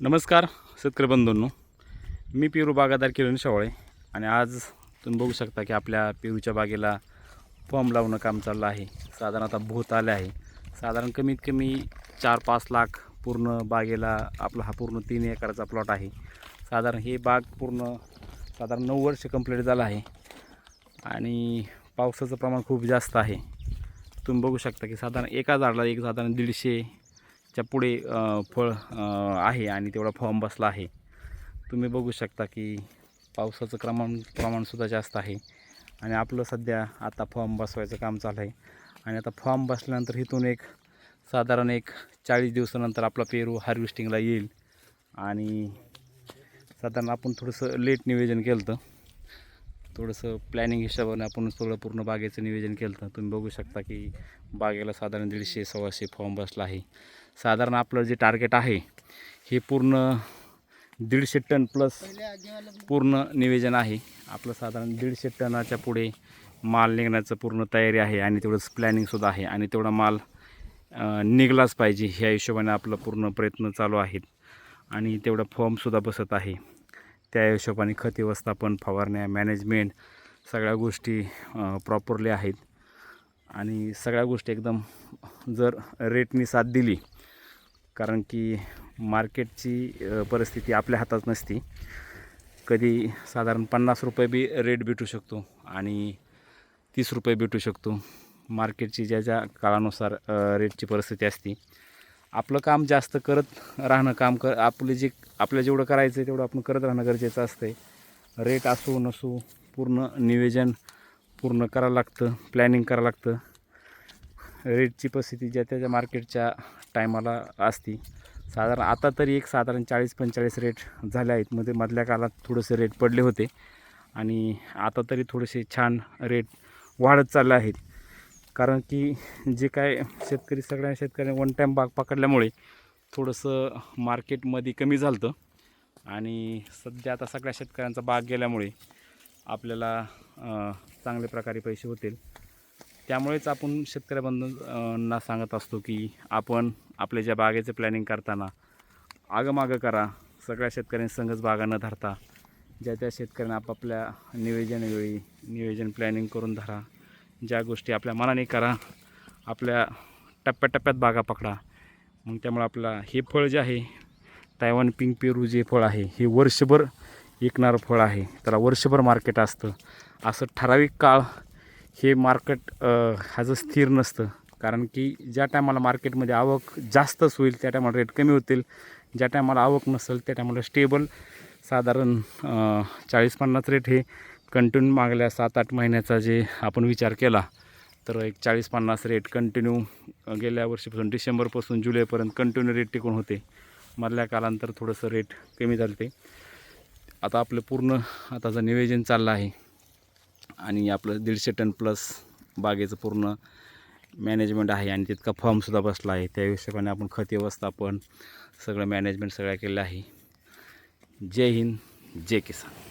नमस्कार शेतकरी बंधूंनो. मी पेरू बागादार किरण शेवाळे आणि आज तुम्ही बघू शकता की आपल्या पेरूच्या बागेला फॉर्म लावणं काम चाललं आहे. साधारण आता भूत आले आहे. साधारण कमीत कमी चार पाच लाख पूर्ण बागेला आपला हा पूर्ण तीन एकराचा प्लॉट आहे. साधारण हे बाग पूर्ण साधारण नऊ वर्ष कंप्लीट झालं आहे. आणि पावसाचं प्रमाण खूप जास्त आहे. तुम्ही बघू शकता की साधारण एका झाडाला एक साधारण दीडशे च्या पुढे फळ आहे आणि तेवढा फॉर्म बसला आहे. तुम्ही बघू शकता की पावसाचं प्रमाण प्रमाणसुद्धा जास्त आहे. आणि आपलं सध्या आता फॉर्म बसवायचं काम चालू आहे. आणि आता फॉर्म बसल्यानंतर इथून एक साधारण एक चाळीस दिवसानंतर आपला पेरू हार्वेस्टिंगला येईल. आणि साधारण आपण थोडंसं लेट नियोजन केलं होतं थोडंसं प्लॅनिंग हिशोबाने आपण थोडं पूर्ण बागेचं नियोजन केलं होतं. तुम्ही बघू शकता की बागेला साधारण दीडशे सव्वाशे फॉर्म बसला आहे. साधारण आपलं जे टार्गेट आहे हे पूर्ण दीडशे टन प्लस पूर्ण नियोजन आहे. आपलं साधारण दीडशे टनाच्या पुढे माल निघण्याचं पूर्ण तयारी आहे आणि तेवढंच प्लॅनिंगसुद्धा आहे आणि तेवढा माल निघलाच पाहिजे. ह्या हिशोबाने आपलं पूर्ण प्रयत्न चालू आहेत. आणि तेवढा फॉर्मसुद्धा बसत आहे. त्या हिशोबाने खत व्यवस्थापन फवारण्या मॅनेजमेंट सगळ्या गोष्टी प्रॉपरली आहेत. आणि सगळ्या गोष्टी एकदम जर रेटनी साथ दिली कारण की मार्केटची परिस्थिती आपल्या हातात नसती कधी साधारण पन्नास रुपये बी रेट भेटू शकतो आणि तीस रुपये भेटू शकतो. मार्केटची ज्या ज्या काळानुसार रेटची परिस्थिती असते आपलं काम जास्त करत राहणं काम कर आपले जे आपल्या जेवढं करायचं आहे तेवढं आपण करत राहणं गरजेचं असतं आहे रेट असो नसो पूर्ण नियोजन पूर्ण करावं लागतं प्लॅनिंग करावं लागतं. रेटची परिस्थिती ज्या त्याच्या मार्केटच्या टायमाला असती. साधारण आता तरी एक साधारण चाळीस पंचेचाळीस रेट झाले आहेत. मध्ये मधल्या काळात थोडेसे रेट पडले होते. आणि आता तरी थोडेसे छान रेट वाढत चालले आहेत. कारण की जे काय शेतकरी सगळ्या शेतकऱ्यांनी वन टाईम बाग पकडल्यामुळे थोडंसं मार्केटमध्ये कमी झालं होतं आणि सध्या आता सगळ्या शेतकऱ्यांचा बाग गेल्यामुळे आपल्याला चांगल्या प्रकारे पैसे होतील. त्यामुळेच आपण शेतकऱ्या सांगत असतो की आपण आपल्या ज्या बागेचं प्लॅनिंग करताना आगमागं करा. सगळ्या शेतकऱ्यांनी संघच बागा न धरता ज्या त्या शेतकऱ्यांना आपापल्या नियोजनवेळी नियोजन प्लॅनिंग करून धरा. ज्या गोष्टी आपल्या मनाने करा आपल्या टप्प्याटप्प्यात बागा पकडा. मग त्यामुळे आपला हे फळ जे आहे तायवान पिंक पेरू जे फळ आहे हे वर्षभर विकणारं फळ आहे. त्याला वर्षभर मार्केट असतं. असं ठराविक काळ हे मार्केट ह्याचं स्थिर नसतं. कारण की ज्या टायमाला मार्केटमध्ये आवक जास्तच होईल त्या टायमाला रेट कमी होतील. ज्या टायमाला आवक नसेल त्या टायमाला स्टेबल साधारण चाळीस पन्नास रेट हे कंटिन्यू मागल्या सात आठ महिन्याचा जे आपण विचार केला तर एक चाळीस पन्नास रेट कंटिन्यू गेल्या वर्षीपासून डिसेंबरपासून जुलैपर्यंत कंटिन्यू रेट टिकून होते. मधल्या कालांतर थोडंसं रेट कमी झालं ते आता आपलं पूर्ण आताचं नियोजन चाललं आहे आणि आपलं दीडशे टन प्लस बागेचं पूर्ण मॅनेजमेंट आहे आणि तितका फॉर्मसुद्धा बसला आहे त्या हिशोबाने आपण खत व्यवस्थापन सगळं मॅनेजमेंट सगळं केलं आहे. जय हिंद जय किसान.